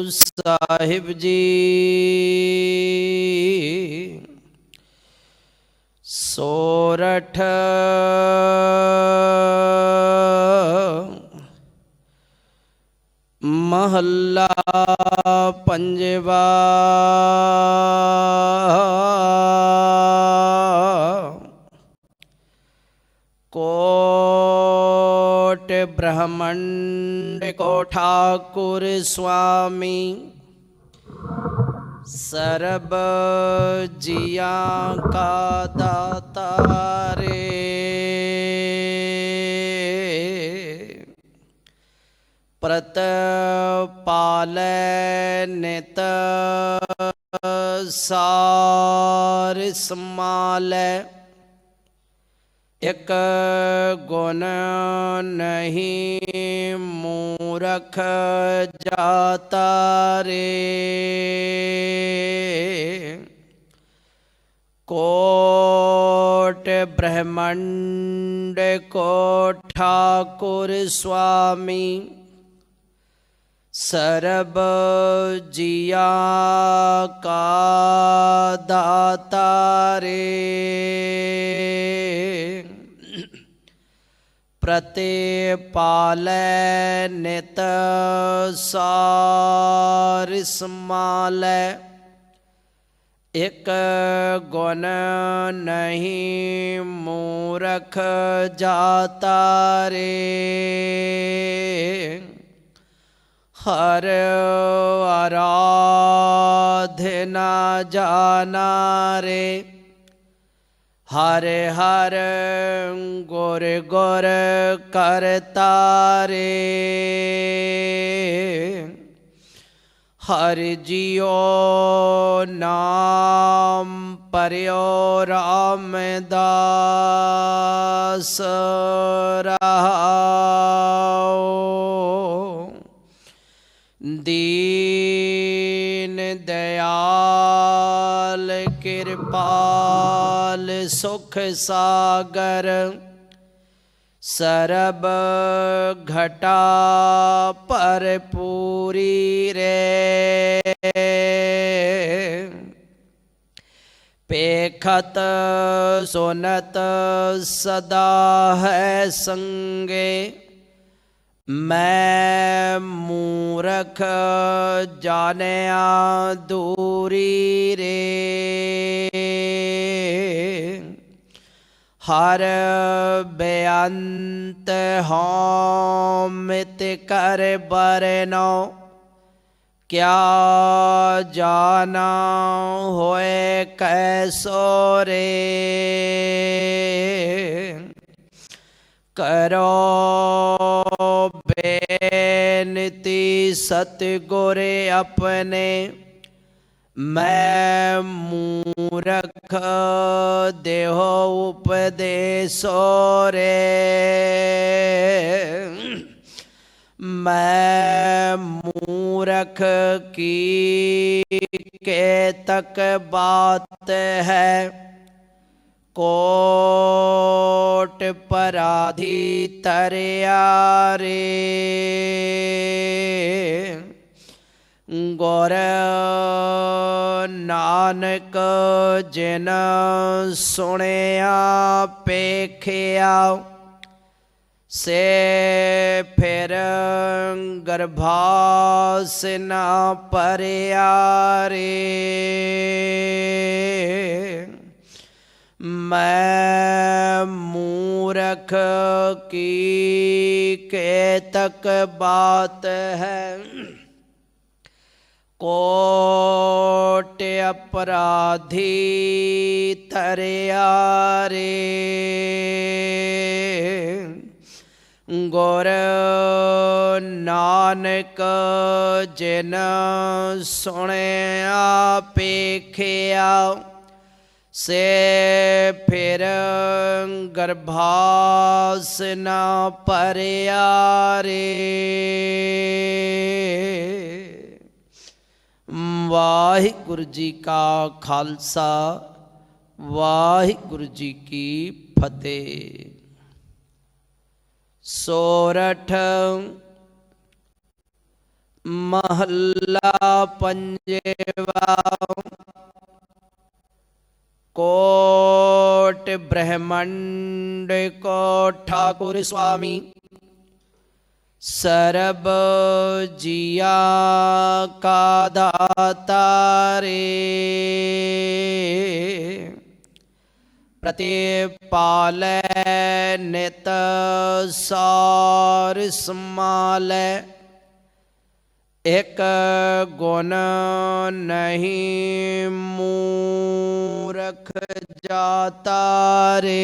साहिब जी। सोरठ। महल्ला पंजवा। को कोट ब्रह्मंड को ठाकुर स्वामी, सरब जिया का दाता रे। प्रत पाल नित सार समालय एक गुण नहीं मूरख जाता रे। कोट ब्रह्मंड को ठाकुर स्वामी, सरब जिया का दाता रे। प्रतिपाल नित सारिस्माल एक गुण नहीं मूरख जाता रे। हर आराधना जाना रे। ਹਰ ਹਰ ਗੁਰ ਗੁਰ ਕਰਤਾ ਰੇ ਹਰ ਜੀਓ ਨਾਮ ਪਰਿਓ ਰਾਮਦਾਸ ਰਹਾਓ सुख सागर सरब घटा पर पूरी रे। पेखत सुनत सदा है संगे, मैं मूरख जाने दूरी रे। हर बेअंत होमित कर बरनो। क्या जाना होए कैसो रे? करो बेनती सतगुरे अपने। मैं मूरख देहो उपदेशो रे। मैं मूरख की के तक बात है। कोट पराधी तर रे गौर ਨਾਨਕ ਜਿਨ ਸੁਣਿਆ ਪੇਖਿਆ ਸੇ ਫਿਰ ਗਰਭਾਸ ਨਾ ਪਰਿਆ ਰੇ ਮੈਂ ਮੂਰਖ ਕੀ ਕੇ ਤਕ ਬਾਤ कोट अपराधी तरे गौर नानक जिन सुने पेखिया से फिर गर्भास न पर रे वाहिगुरु जी का खालसा वाहिगुरु जी की फतेह सोरठ महल्ला पंजेवा कोट ब्रह्मंड को ठाकुर स्वामी ਸਰਬ ਜੀਆ ਕਾ ਦਾਤਾ ਰੇ। ਪ੍ਰਤੀਪਾਲੈ ਨਿਤ ਸਾਰ ਸਮਾਲੈ ਇਕ ਗੁਣ ਨਹੀਂ ਮੂਰਖ ਜਾਤਾ ਰੇ।